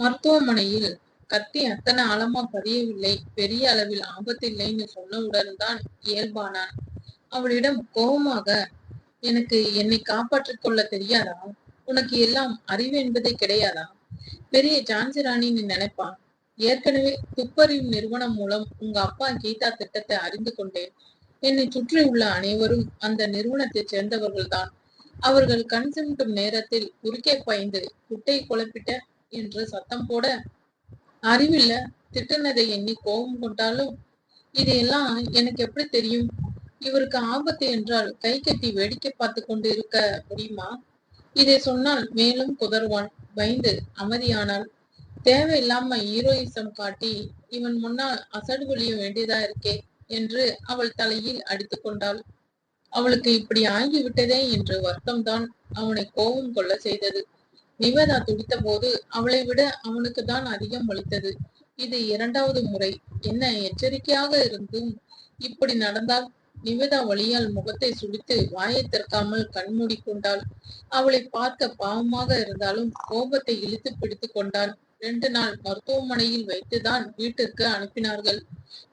மருத்துவமனையில் கத்தி அத்தனை ஆழமா பதியவில்லை. பெரிய அளவில் ஆபத்தில்லைன்னு சொன்னவுடன் தான் இயல்பானான். அவளிடம் கோபமாக எனக்கு என்னை காப்பாற்றிக் கொள்ள தெரியாதா? உனக்கு எல்லாம் அறிவு என்பதே கிடையாதா? பெரிய ஜான்சி ராணின்னு நினைப்பான். ஏற்கனவே துப்பறிவு நிறுவனம் மூலம் உங்க அப்பா கீதா திட்டத்தை அறிந்து கொண்டேன். என்னை சுற்றி உள்ள அனைவரும் அந்த நிறுவனத்தைச் சேர்ந்தவர்கள்தான். அவர்கள் கண் சிமிட்டும் நேரத்தில் குறுக்கே பாய்ந்து குட்டை குழப்பிட்ட என்று சத்தம் போட அறிவில்ல. திட்டுனதை எண்ணி கோபம் கொண்டாலும் இதையெல்லாம் எனக்கு எப்படி தெரியும்? இவருக்கு ஆபத்து என்றால் கை கட்டி வேடிக்கை பார்த்து கொண்டு இருக்க முடியுமா? இதை சொன்னால் மேலும் குதறுவான். பயந்து அமைதியானால். தேவையில்லாம ஹீரோயிசம் காட்டி இவன் முன்னால் அசடு பொழிய வேண்டியதா இருக்கே என்று அவள் தலையில் அடித்து கொண்டாள். அவளுக்கு இப்படி ஆகிவிட்டதே என்று வருத்தம்தான் அவனை கோபம் கொள்ள செய்தது. நிவேதா துடித்த போது அவளை விட அவனுக்கு தான் அதிகம் வலித்தது. இது இரண்டாவது முறை. என்ன எச்சரிக்கையாக இருந்தும் இப்படி நடந்தால் நிவேதா வழியால் முகத்தை சுடித்து வாயை திறக்காமல் கண்மூடி கொண்டாள் அவளை பார்க்க பாவமாக இருந்தாலும் கோபத்தை இழுத்து பிடித்து கொண்டான். ரெண்டு நாள் மருத்துவமனையில் வைத்துதான் வீட்டிற்கு அனுப்பினார்கள்.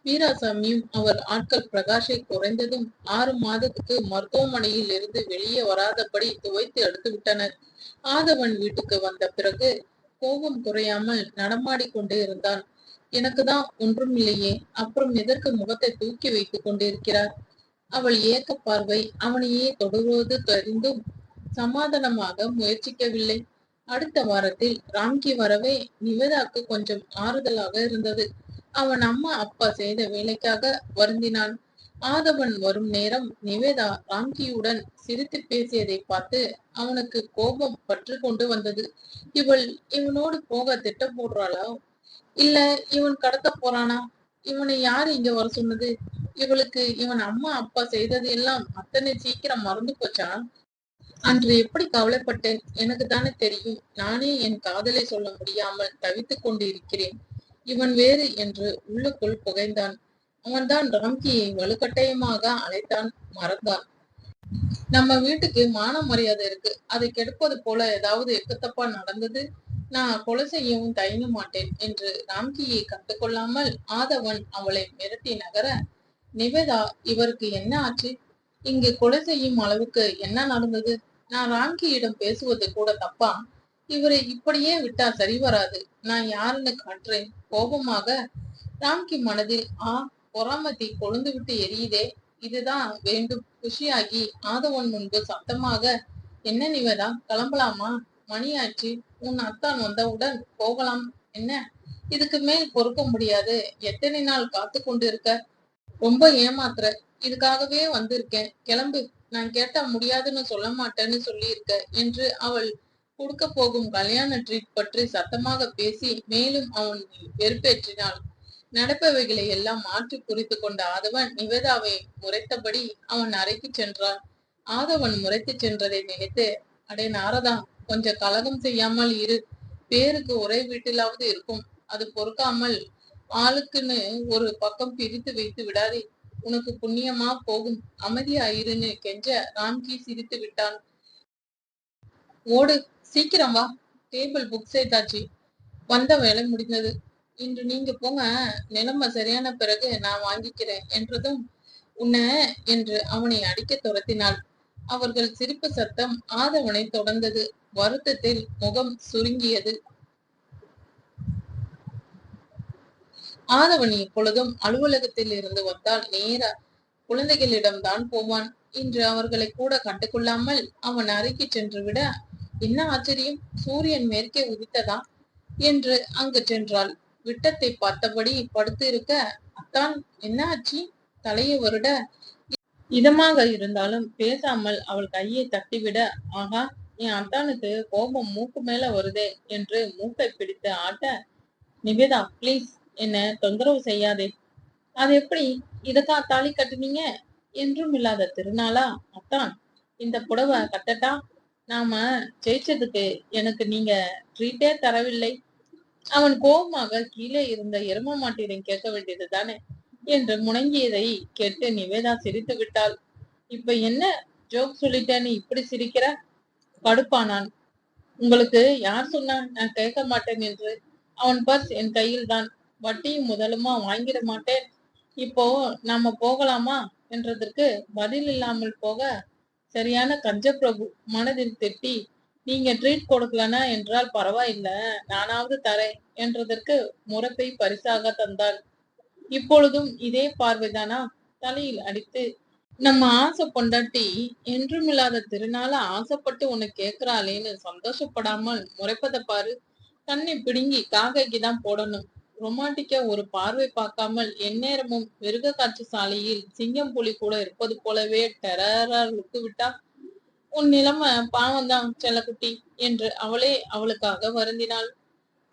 வீராசாமியும் அவர் ஆட்கள் பிரகாஷை குறைந்ததும் ஆறு மாதத்துக்கு மருத்துவமனையில் இருந்து வெளியே வராதபடி துவைத்து எடுத்து விட்டனர் ஆதவன் வீட்டுக்கு வந்த பிறகு கோபம் குறையாமல் நடமாடி இருந்தான். எனக்கு தான் ஒன்றும் இல்லையே. அப்புறம் எதற்கு முகத்தை தூக்கி வைத்துக் கொண்டிருக்கிறார்? அவள் ஏக்க பார்வை அவனையே தொடுவது தெரிந்தும் சமாதானமாக முயற்சிக்கவில்லை. அடுத்த வாரத்தில் ராம்கி வரவே நிவேதாக்கு கொஞ்சம் ஆறுதலாக இருந்தது. அவன் அம்மா அப்பா செய்த வேலைக்காக வருந்தினான். ஆதவன் வரும் நேரம் நிவேதா ராம்கியுடன் சிரித்து பேசியதை பார்த்து அவனுக்கு கோபம் பற்று கொண்டு வந்தது. இவள் இவனோடு போக திட்டம் போடுறாளா? இல்ல இவன் கடத்த போறானா? இவனை யாரு இங்க வர சொன்னது? இவளுக்கு இவன் அம்மா அப்பா செய்தது எல்லாம் அத்தனை சீக்கிரம் மறந்து போச்சா? அன்று எப்படி கவலைப்பட்டேன். எனக்கு தானே தெரியும். நானே என் காதலை சொல்ல முடியாமல் தவித்துக் கொண்டு இருக்கிறேன் இவன் வேறு என்று உள்ளுக்குள் புகைந்தான். அவன்தான் ராம்கியை வலுக்கட்டாயமாக அழைத்தான் மறந்தான். நம்ம வீட்டுக்கு மான மரியாதை இருக்கு. அதை கெடுப்பது போல ஏதாவது எக்கத்தப்பா நடந்தது? நான் கொலை செய்யவும் தயங்க மாட்டேன் என்று ராம்கியை கண்டுகொள்ளாமல் ஆதவன் அவளை மிரட்டி நகர நிவேதா இவருக்கு என்ன ஆச்சு? இங்கு கொலை செய்யும் அளவுக்கு என்ன நடந்தது? நான் ராம்கியிடம் பேசுவது கூட தப்பா? இவரை இப்படியே விட்டா சரி வராது. நான் யாருன்னு காட்டுறேன் கோபமாக ராம்கி மனதில் ஆ பொறாமத்தி கொழுந்து விட்டு எரியுதே இதுதான் வேண்டும். குஷியாகி ஆதவன் முன்பு சத்தமாக என்ன நிவேதா? கிளம்பலாமா? மணியாச்சு உன் அத்தான் வந்தவுடன் போகலாம். என்ன? இதுக்கு மேல் பொறுக்க முடியாது. எத்தனை நாள் காத்து கொண்டு இருக்க ரொம்ப ஏமாத்துற. இதுக்காகவே வந்திருக்கேன். கிளம்பு. நான் கேட்டா முடியாதுன்னு சொல்ல மாட்டேன்னு சொல்லியிருக்க என்று அவள் கொடுக்க போகும் கல்யாண ட்ரீட் பற்றி சத்தமாக பேசி மேலும் அவன் வெறுப்பேற்றினாள். நடப்பவைகளை எல்லாம் மாற்றி குறித்து கொண்ட ஆதவன் நிவேதாவை முறைத்தபடி அவன் அறைக்கு சென்றான். ஆதவன் முறைத்து சென்றதை நினைத்து அடே நாரதா கொஞ்சம் கலகம் செய்யாமல் இரு. பேருக்கு ஒரே வீட்டிலாவது இருக்கும். அது பொறுக்காமல் ஆளுக்குன்னு ஒரு பக்கம் பிரித்து வைத்து விடாதே. உனக்கு புண்ணியமா போகும். அமைதியாயிருன்னு கெஞ்ச ராம்கி சிரித்து விட்டான். ஓடு சீக்கிரம் வா. டேபிள் புக் செய்தாச்சு வந்த வேலை முடிந்தது. இன்று நீங்க போங்க. நிலைமை சரியான பிறகு நான் வாங்கிக்கிறேன் என்றதும் உன்ன என்று அவனை அடிக்க துரத்தினாள். அவர்கள் சிரிப்பு சத்தம் ஆதவனை தொடர்ந்தது. வருத்தத்தில் முகம் சுருங்கியது. ஆதவன் இப்பொழுதும் அலுவலகத்தில் இருந்து வந்தால் நேர குழந்தைகளிடம் தான் போவான் இன்று அவர்களை கூட கண்டுகொள்ளாமல் அவன் அறைக்கு சென்று விட என்ன ஆச்சரியம்? சூரியன் மேற்கே உதித்ததா? என்று அங்கு சென்றாள். விட்டத்தை பார்த்தபடி படுத்து இருக்க அத்தான் என்ன ஆச்சு தலையை வருட இதமாக இருந்தாலும் பேசாமல் அவள் கையை தட்டிவிட ஆகா என் அத்தானுக்கு கோபம் மூக்கு மேல வருதே என்று மூக்கை பிடித்து ஆட்ட நிவேதா ப்ளீஸ் என்ன தொந்தரவு செய்யாதே. அது எப்படி? இதக்கா தாலி கட்டுனீங்க? என்றும் இல்லாத திருநாளா? அத்தான் இந்த புடவை கட்டட்டா? நாம ஜெயிச்சதுக்கு எனக்கு நீங்க ட்ரீட்டே தரவில்லை. அவன் கோபமாக கீழே இருந்த எரும மாட்டிடம் கேட்க வேண்டியது தானே? என்று முணங்கியதை கேட்டு நிவேதா சிரித்து விட்டாள். இப்ப என்ன? ஜோக் சொல்லிட்டேன்னு இப்படி சிரிக்கிற? கடுப்பானான். உங்களுக்கு யார் சொன்னா நான் கேட்க மாட்டேன் என்று. அவன் பர்ஸ் என் கையில் தான் வட்டியும் முதலுமா வாங்கிட மாட்டேன். இப்போ நாம போகலாமா? என்றதற்கு பதில் இல்லாமல் போக சரியான கஞ்சப்பிரபு மனதில் திட்டி நீங்க ட்ரீட் கொடுக்கலனா என்றால் பரவாயில்ல நானாவது தரேன் என்றதற்கு முறப்பை பரிசாக தந்தாள். இப்பொழுதும் இதே பார்வைதானா? தலையில் அடித்து நம்ம ஆசை பொண்டாட்டி என்றுமில்லாத திருநாள ஆசைப்பட்டு உன்னை கேக்குறாளேன்னு சந்தோஷப்படாமல் முறைப்பதை பாரு. தன்னை பிடுங்கி காக்கைக்கு தான் போடணும். ரொமான்டிக்கா ஒரு பார்வை பார்க்காமல் எந்நேரமும் மிருக காட்சி சாலையில் சிங்கம் புலி கூட இருப்பது போலவே டெரரா லுக்கு விட்டா உன் நிலைமை பாவம்தான் செல்லக்குட்டி என்று அவளே அவளுக்காக வருந்தினாள்.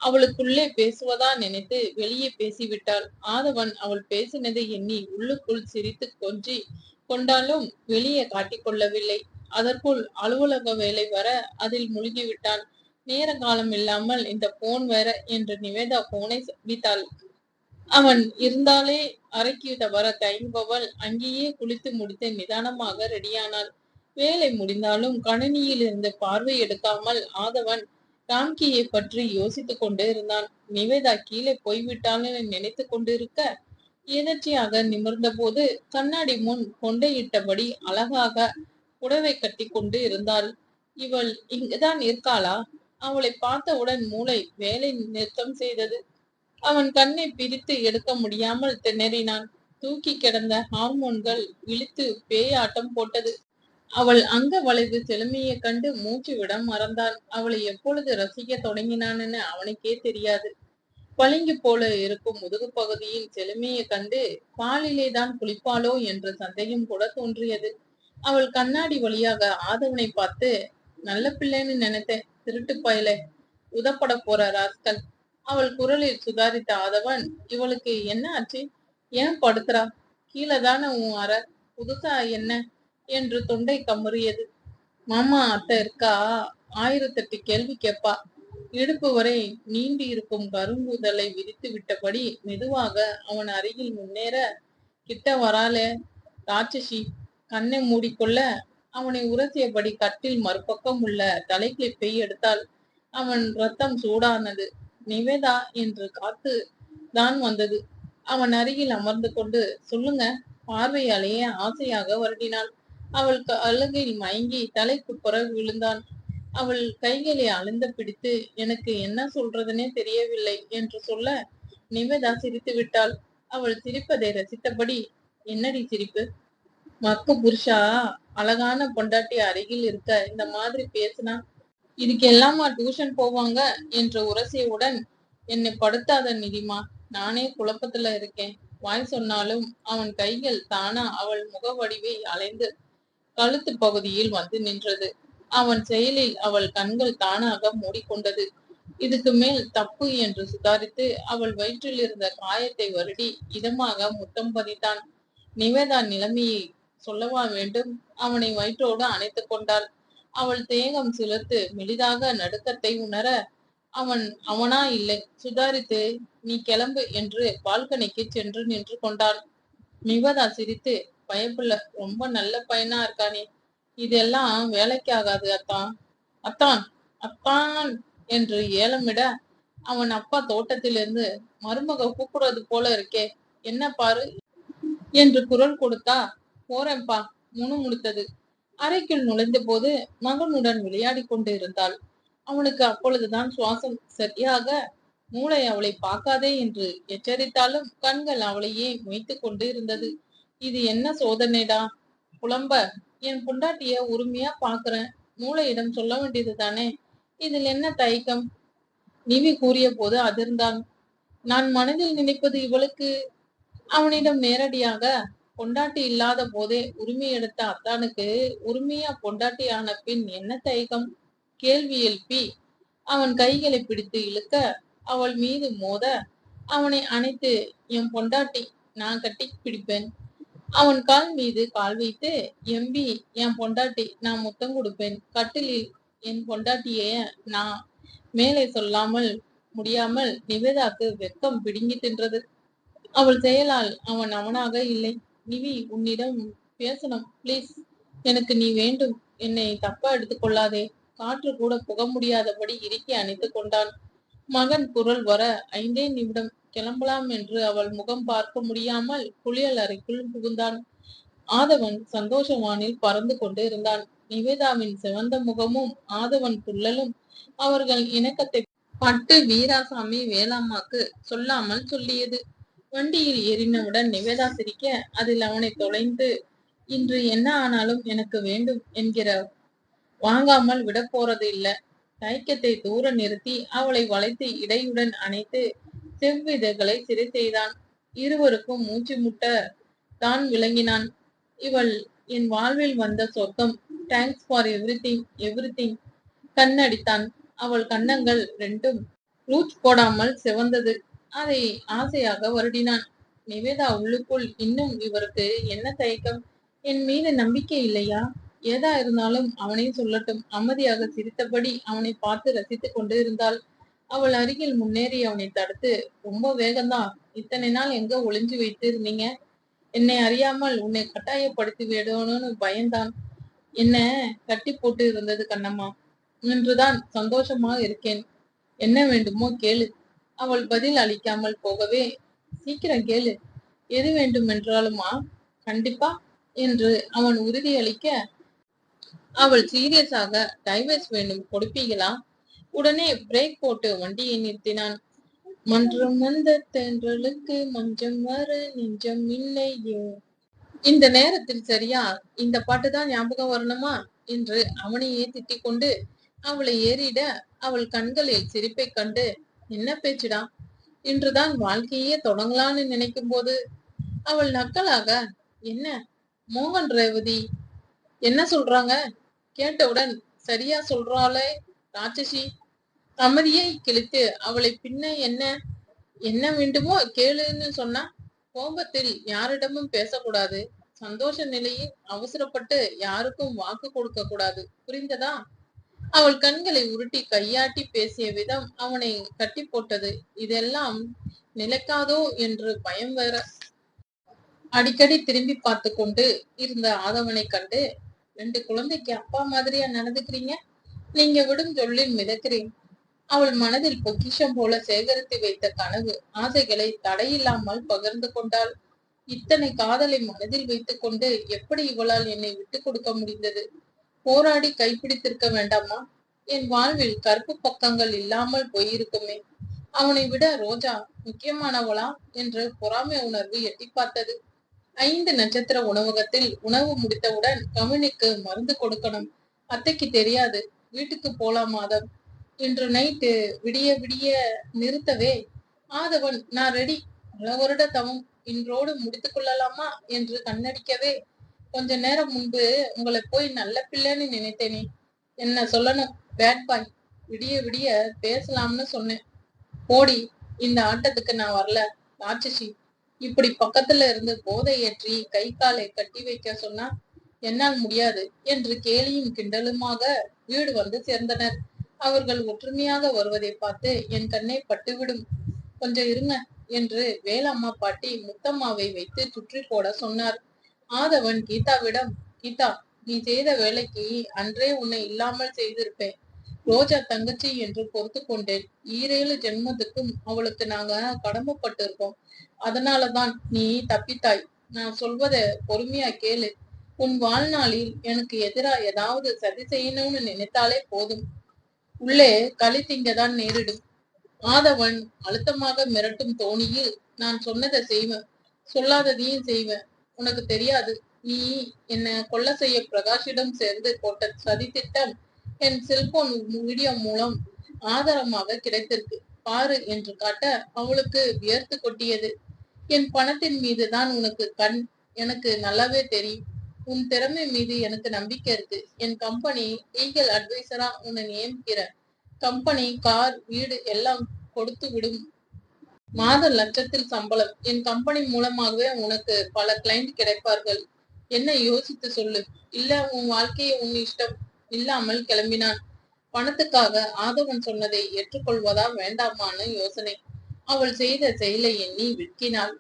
அவளுக்குள்ளே பேசுவதா நினைத்து வெளியே பேசிவிட்டாள். ஆதவன் அவள் பேசினதை எண்ணி உள்ளுக்குள் சிரித்து கொஞ்சி கொண்டாலும் வெளியே காட்டிக்கொள்ளவில்லை அதற்குள் அலுவலக வேலை வர அதில் முழுகிவிட்டான் நேர காலம் இல்லாமல் இந்த போன் வேற என்று நிவேதா போனை சந்தித்தாள் அவன் இருந்தாலே அறைக்கு வர தயங்குபவள் அங்கேயே குளித்து முடித்து நிதானமாக ரெடியானாள் வேலை முடிந்தாலும் கணினியில் இருந்து பார்வை எடுக்காமல் ஆதவன் ராம்கியை பற்றி யோசித்துக் கொண்டே இருந்தான். நிவேதா கீழே போய்விட்டாள்னு நினைத்து கொண்டிருக்க எதர்ச்சியாக நிமிர்ந்த போது கண்ணாடி முன் கொண்டையிட்டபடி அழகாக புடவை கட்டி கொண்டு இருந்தாள். இவள் இங்குதான் இருக்காளா? அவளை பார்த்தவுடன் மூளை வேலை நிறுத்தம் செய்தது. அவன் கண்ணை பிரித்து எடுக்க முடியாமல் திணறினான். தூக்கி கிடந்த ஹார்மோன்கள் இழுத்து பேயாட்டம் போட்டது. அவள் அங்க வளைவு செழுமையை கண்டு மூச்சு விட மறந்தான் அவளை எப்பொழுது ரசிக்க தொடங்கினான்னு அவனுக்கே தெரியாது. பளிங்கு போல இருக்கும் முதுகு பகுதியின் செழுமையை கண்டு பாலிலே தான் குளிப்பாளோ என்ற சந்தேகம் கூட தோன்றியது. அவள் கண்ணாடி வழியாக ஆதவனை பார்த்து நல்ல பிள்ளைன்னு நினைத்தேன். திருட்டு பயல. உதப்பட போற ராஸ்கல். அவள் குரலில் சுதாரித்த ஆதவன் இவளுக்கு என்ன ஆச்சு? ஏன் படுத்துறா கீழே தானே உன் அற. புதுசா என்ன? என்று தொண்டை கமுறியது. மாமா அத்தை இருக்கா? ஆயிரத்தெட்டு கேள்வி கேட்பா இடுப்பு வரை நீண்டி இருக்கும் கரும்புதலை விரித்து விட்டபடி மெதுவாக அவன் அருகில் முன்னேற கிட்ட வராலே ராட்சசி கண்ணை மூடிக்கொள்ள. அவனை உரசியபடி கட்டில் மறுபக்கம் உள்ள தலைக்கிளிப்பை எடுத்தாள் அவன் ரத்தம் சூடானது. நிவேதா என்று காத்து தான் வந்தது. அவன் அருகில் அமர்ந்து கொண்டு சொல்லுங்க பார்வையாலேயே ஆசையாக வருடினாள். அவள் அழுகையில் மயங்கி தலைக்கு பிறகு விழுந்தான். அவள் கைகளை அழுந்த பிடித்து எனக்கு என்ன சொல்றதுனே தெரியவில்லை என்று சொல்ல நிவேதா சிரித்து விட்டாள். அவள் சிரிப்பதை ரசித்தபடி என்னடி சிரிப்பு? மக்கு புருஷா அழகான பொண்டாட்டி அருகில் இருக்க இந்த மாதிரி பேசினா? இதுக்கு எல்லாமா டியூஷன் போவாங்க? என்ற உரசியவுடன் என்னை படுத்தாத நிதிமா நானே குழப்பத்துல இருக்கேன். வாய் சொன்னாலும் அவன் கைகள் தானா அவள் முக வடிவை அலைந்து கழுத்து பகுதியில் வந்து நின்றது. அவன் செயலில் அவள் கண்கள் தானாக மூடிக்கொண்டது. இதுக்கு மேல் தப்பு என்று சுதாரித்து அவள் வயிற்றில் இருந்த காயத்தை வருடி இதமாக முத்தம் பதித்தான். நிவேதா நிலைமையை சொல்லவா வேண்டும்? அவனை வயிற்றோடு அணைத்து கொண்டாள். அவள் தேகம் சிலர்த்து மெலிதாக நடுக்கத்தை உணர அவன் அவனா இல்லை. சுதாரித்து நீ கிளம்பு என்று பால்கனிக்கு சென்று நின்று கொண்டாள். நிவேதா சிரித்து பயப்புள்ள ரொம்ப நல்ல பையனா இருக்கானே இதெல்லாம் வேலைக்கு ஆகாது அத்தான். அத்தான் அத்தான் என்று ஏலமிட அவன் அப்பா தோட்டத்திலிருந்து மருமக கூப்பிடுறது போல இருக்கே என்ன பாரு? என்று குரல் கொடுத்தா போறேன்பா முணு முடித்தது. அறைக்குள் நுழைந்த போது மகனுடன் விளையாடி கொண்டு இருந்தாள் அவனுக்கு அப்பொழுதுதான் சுவாசம் சரியாக மூளை அவளை பார்க்காதே என்று எச்சரித்தாலும் கண்கள் அவளையே மொய்த்து கொண்டு இருந்தது இது என்ன சோதனைடா? புலம்ப என் புண்டாட்டிய உரிமையா பாக்குறேன். மூளையிடம் சொல்ல வேண்டியது தானே? இதில் என்ன தயக்கம்? நிவி கூறிய போது அதிர்ந்தான் நான் மனதில் நினைப்பது இவளுக்கு அவனிடம் நேரடியாக பொண்டாட்டி இல்லாத போதே உரிமை எடுத்த அத்தானுக்கு உரிமையா பொண்டாட்டி ஆன பின் என்ன தயக்கம்? கேள்வி எழுப்பி அவன் கைகளை பிடித்து இழுக்க அவள் மீது மோத அவனை அணைத்து என் பொண்டாட்டி நான் கட்டி பிடிப்பேன். அவன் கால் மீது கால் வைத்து எம்பி என் பொண்டாட்டி நான் முத்தம் கொடுப்பேன். கட்டிலில் என் பொண்டாட்டிய நான் மேலே சொல்லாமல் முடியாமல் நிவேதாக்கு வெக்கம் பிடுங்கி தின்றது. அவள் செயலால் அவன் அவனாக இல்லை. நிவி உன்னிடம் பேசணும் ப்ளீஸ் எனக்கு நீ வேண்டும். என்னை தப்பா எடுத்துக்கொள்ளாதே காற்று கூட புக முடியாதபடி இறுக்கி அணைத்து கொண்டான். மகன் குரல் வர ஐந்தே நிமிடம் கிளம்பலாம் என்று அவள் முகம் பார்க்க முடியாமல் குளியல் அறைக்குள் புகுந்தான். ஆதவன் சந்தோஷவானில் பறந்து கொண்டு இருந்தான். நிவேதாவின் சிவந்த முகமும் ஆதவன் துள்ளலும் அவர்கள் இணக்கத்தை பட்டு வீராசாமி வேளாம்மாக்கு சொல்லாமல் சொல்லியது. வண்டியில் ஏறினவுடன் நிவேதா சிரிக்க அதில் அவனை தொலைந்து இன்று என்ன ஆனாலும் எனக்கு வேண்டும் என்கிற வாங்காமல் விட போறது இல்லை தயக்கத்தை தூர நிறுத்தி அவளை வளைத்து இடையுடன் அணைத்து செவ்விதழ்களை சிரித்தெய்தான் இருவருக்கும் மூச்சு முட்ட தான் விளங்கினான். இவள் என் வாழ்வில் வந்த சொர்க்கம். Thanks for everything everything கண்ணடித்தான். அவள் கன்னங்கள் ரெண்டும் ரூச் போடாமல் சிவந்தது. அதை ஆசையாக வருடினான். நிவேதா உள்ளுக்குள் இன்னும் இவருக்கு என்ன தயக்கம்? என் மீது நம்பிக்கை இல்லையா? ஏதா இருந்தாலும் அவனே சொல்லட்டும். அமைதியாக சிரித்தபடி அவனை பார்த்து ரசித்துக் கொண்டு இருந்தாள் அவள் அருகில் முன்னேறி அவனை தடுத்து ரொம்ப வேகம்தான் இத்தனை நாள் எங்க ஒளிஞ்சு வைத்து இருந்தீங்க என்னை அறியாமல் உன்னை கட்டாயப்படுத்தி விடணும்னு பயந்தான். என்ன கட்டி போட்டு இருந்தது கண்ணம்மா? இன்றுதான் சந்தோஷமாக இருக்கேன். என்ன வேண்டுமோ கேளு. அவள் பதில் அளிக்காமல் போகவே சீக்கிரம் கேளு. எது வேண்டும் என்றாலுமா கண்டிப்பா என்று அவன் உறுதியளிக்க அவள் சீரியஸாக டைவர்ஸ் வேண்டும் கொடுப்பீங்களா உடனே பிரேக் போட்டு வண்டியை நிறுத்தினான். மன்றம் வந்த தென்றலுக்கு மஞ்சம் வர நெஞ்சம் இல்லையே. இந்த நேரத்தில் சரியா இந்த பாட்டு தான் ஞாபகம் வரணுமா? என்று அவனையே திட்டிக் கொண்டு அவளை ஏறிட அவள் கண்களில் சிரிப்பை கண்டு என்ன பேச்சுடா? இன்றுதான் வாழ்க்கையே தொடங்கலான்னு நினைக்கும் போது அவள் நக்கலாக என்ன? மோகன் ரேவதி? என்ன சொல்றாங்க? கேட்டவுடன் சரியா சொல்றாளே ராட்சசி அமைதியை கிழித்து அவளை பின்ன என்ன என்ன வேண்டுமோ கேளுன்னு சொன்னா கோபத்தில் யாரிடமும் பேசக்கூடாது. சந்தோஷ நிலையில் அவசரப்பட்டு யாருக்கும் வாக்கு கொடுக்க கூடாது. புரிந்ததா? அவள் கண்களை உருட்டி கையாட்டி பேசிய விதம் அவனை கட்டி போட்டது. இதெல்லாம் நிலைக்காதோ என்று பயம் வேற. அடிக்கடி திரும்பி பார்த்து கொண்டு இருந்த ஆதவனை கண்டு ரெண்டு குழந்தைக்கு அப்பா மாதிரியா நடந்துக்கிறீங்க? நீங்க விடும் சொல்லில் மிதக்கிறேன். அவள் மனதில் பொக்கிஷம் போல சேகரித்து வைத்த கனவு ஆசைகளை தடையில்லாமல் பகிர்ந்து கொண்டாள். இத்தனை காதலை மனதில் வைத்துக் கொண்டு எப்படி இவளால் என்னை விட்டு கொடுக்க முடிந்தது? போராடி கைப்பிடித்திருக்க வேண்டாமா? என் வாழ்வில் கருப்பு பக்கங்கள் இல்லாமல் போயிருக்குமே. அவனை விட ரோஜா முக்கியமானவளா? என்று பொறாமை உணர்வு எட்டி பார்த்தது. ஐந்து நட்சத்திர உணவகத்தில் உணவு முடித்தவுடன் கவினிக்கு மருந்து கொடுக்கணும். அத்தைக்கு தெரியாது. வீட்டுக்கு போலாம் மாதம் இன்று நைட்டு விடிய விடிய நிறுத்தவே. ஆதவன் நான் ரெடி பல வருட தவம் இன்றோடு முடித்துக் கொள்ளலாமா? என்று கண்ணடிக்கவே. கொஞ்ச நேரம் முன்பு உங்களை போய் நல்ல பிள்ளைன்னு நினைத்தேனே. என்ன சொல்லணும்? பேட் பாய் விடிய விடிய பேசலாம்னு சொன்னேன். போடி இந்த ஆட்டத்துக்கு நான் வரல. ராட்சசி. இப்படி பக்கத்துல இருந்து போதை ஏற்றி கை காலை கட்டி வைக்க சொன்னா என்னால் முடியாது என்று கேலியும் கிண்டலுமாக வீடு வந்து சேர்ந்தனர். அவர்கள் ஒற்றுமையாக வருவதை பார்த்து என் கண்ணை பட்டுவிடும் கொஞ்சம் இருங்க என்று வேலம்மா பாட்டி முத்தம்மாவை வைத்து சுற்றி போட சொன்னார். ஆதவன் கீதாவிடம் கீதா நீ செய்த வேலைக்கு அன்றே உன்னை இல்லாமல் செய்திருப்பேன். ரோஜா தங்கச்சி என்று பொறுத்து கொண்டேன். ஈரேழு ஜென்மத்துக்கும் அவளுக்கு நாங்க கடமைப்பட்டிருக்கோம். அதனாலதான் நீ தப்பித்தாய். நான் சொல்வத பொறுமையா கேளு. உன் வாழ்நாளில் எனக்கு எதிரா ஏதாவது சதி செய்யணும்னு நினைத்தாலே போதும். உள்ளே களி திங்கதான் நேரிடும். ஆதவன் அழுத்தமாக மிரட்டும் தோணியில் நான் சொன்னதை செய்வேன் சொல்லாததையும் செய்வேன் உனக்கு தெரியாது. நீ என்ன கொல்ல செய்ய பிரகாஷிடம் சேர்ந்து போட்ட சதி திட்டம் என் செல்போன் வீடியோ மூலம் ஆதாரமாக கிடைத்திருக்கு. பாரு என்று காட்ட அவளுக்கு வியர்த்து கொட்டியது. என் பணத்தின் மீது தான் உனக்கு கண் எனக்கு நல்லாவே தெரியும். உன் திறமை மீது எனக்கு நம்பிக்கை இருக்கு. என் கம்பெனி லீகல் அட்வைசரா உன்னை நியமிக்கிற கம்பெனி கார் வீடு எல்லாம் கொடுத்து விடும். மாத லட்சத்தில் சம்பளம். என் கம்பெனி மூலமாகவே உனக்கு பல கிளைண்ட் கிடைப்பார்கள். என்ன யோசித்து சொல்லு? இல்ல உன் வாழ்க்கையை உன் இஷ்டம். இல்லாமல் கிளம்பினான். பணத்துக்காக ஆதவன் சொன்னதை ஏற்றுக்கொள்வதா வேண்டாமான்னு யோசனை. அவள் செய்த செயலை எண்ணி விற்கினாள்.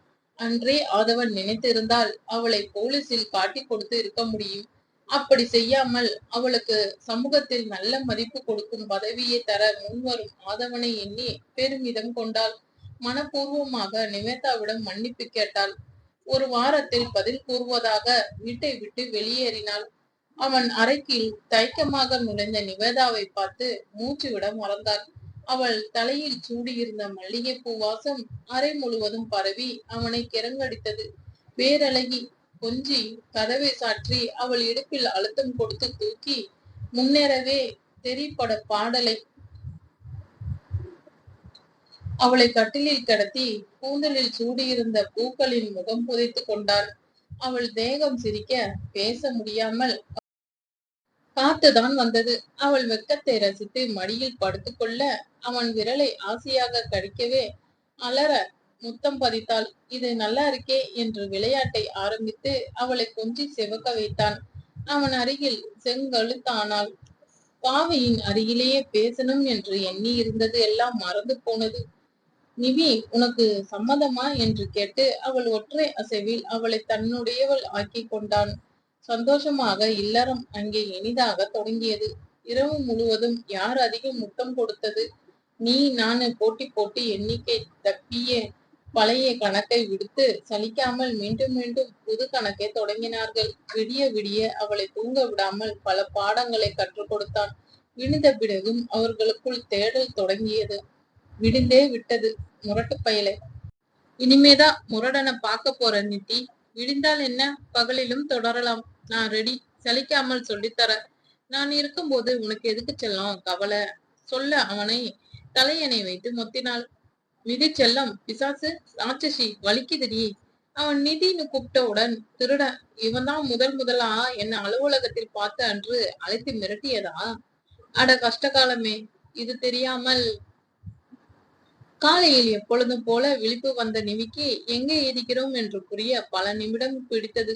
அன்றே ஆதவன் நினைத்திருந்தால் அவளை போலீசில் காட்டி கொடுத்து இருக்க முடியும். அப்படி செய்யாமல் அவளுக்கு சமூகத்தில் நல்ல மதிப்பு கொடுக்கும் பதவியை தர முன்வரும் ஆதவனை எண்ணி பெருமிதம் கொண்டாள். மனப்பூர்வமாக நிவேதாவிடம் மன்னிப்பு கேட்டாள். ஒரு வாரத்தில் பதில் கூறுவதாக வீட்டை விட்டு வெளியேறினாள். அவன் அறைக்கில் தயக்கமாக நுழைந்த நிவேதாவை பார்த்து மூச்சு விட மறந்தாள். அவள் தலையில் சூடியிருந்த மல்லிகைப்பூ வாசம் அறை முழுவதும் பரவி அவனை கிறங்கடித்தது. பேரழகி கொஞ்சி கதவை சாற்றி அவள் இடுப்பில் அழுத்தம் கொடுத்து தூக்கி முன்னேறவே தெரிப்பட பாடலை. அவளை கட்டிலில் கடத்தி கூந்தலில் சூடியிருந்த பூக்களின் முகம் புதைத்து கொண்டான் அவள் தேகம் சிரிக்க பேச முடியாமல் காத்துதான் வந்தது. அவள் வெக்கத்தை ரசித்து மடியில் படுத்துக்கொள்ள அவன் விரலை ஆசையாக கடிக்கவே அலற முத்தம் பதித்தாள் இது நல்லா இருக்கே என்று விளையாட்டை ஆரம்பித்து அவளை கொஞ்சி செவக்க வைத்தான். அவன் அருகில் செங்கழுத்தானாள் பாவையின் அருகிலேயே பேசணும் என்று எண்ணி இருந்தது எல்லாம் மறந்து போனது. நிவி உனக்கு சம்மதமா? என்று கேட்டு அவள் ஒற்றை அசைவில் அவளை தன்னுடையவள் ஆக்கி கொண்டான். சந்தோஷமாக இல்லறம் அங்கே இனிதாக தொடங்கியது. இரவு முழுவதும் யார் அதிகம் முத்தம் கொடுத்தது? நீ நானு போட்டி போட்டு எண்ணிக்கை தப்பிய. பழைய கணக்கை விடுத்து சலிக்காமல் மீண்டும் மீண்டும் புது கணக்கை தொடங்கினார்கள். விடிய விடிய அவளை தூங்க விடாமல் பல பாடங்களை கற்றுக் கொடுத்தான். விழுந்த பிறகும் அவர்களுக்குள் தேடல் தொடங்கியது. விடுந்தே விட்டது முரட்டு பயலை. இனிமேதான் முரடனை பார்க்க போற நித்தி. விடிந்தால் என்ன? பகலிலும் தொடரலாம். நான் ரெடி சலிக்காமல் சொல்லித்தர நான் இருக்கும்போது உனக்கு எதுக்கு செல்லம்? கவலை. சொல்ல அவனை தலையணை வைத்து மொத்தினாள். நிதி செல்லம். பிசாசு ராட்சசி வலிக்குதுடி அவன் நிதின்னு கூப்பிட்டவுடன் திருட இவன் தான் முதல் முதலா என்ன அலுவலகத்தில் பார்த்த அன்று அழைத்து மிரட்டியதா? அட கஷ்டகாலமே இது தெரியாமல். காலையில் எப்பொழுதும் போல விழிப்பு வந்த நிவிக்கு எங்கே இருக்கிறோம் என்று புரிய பல நிமிடம் பிடித்தது.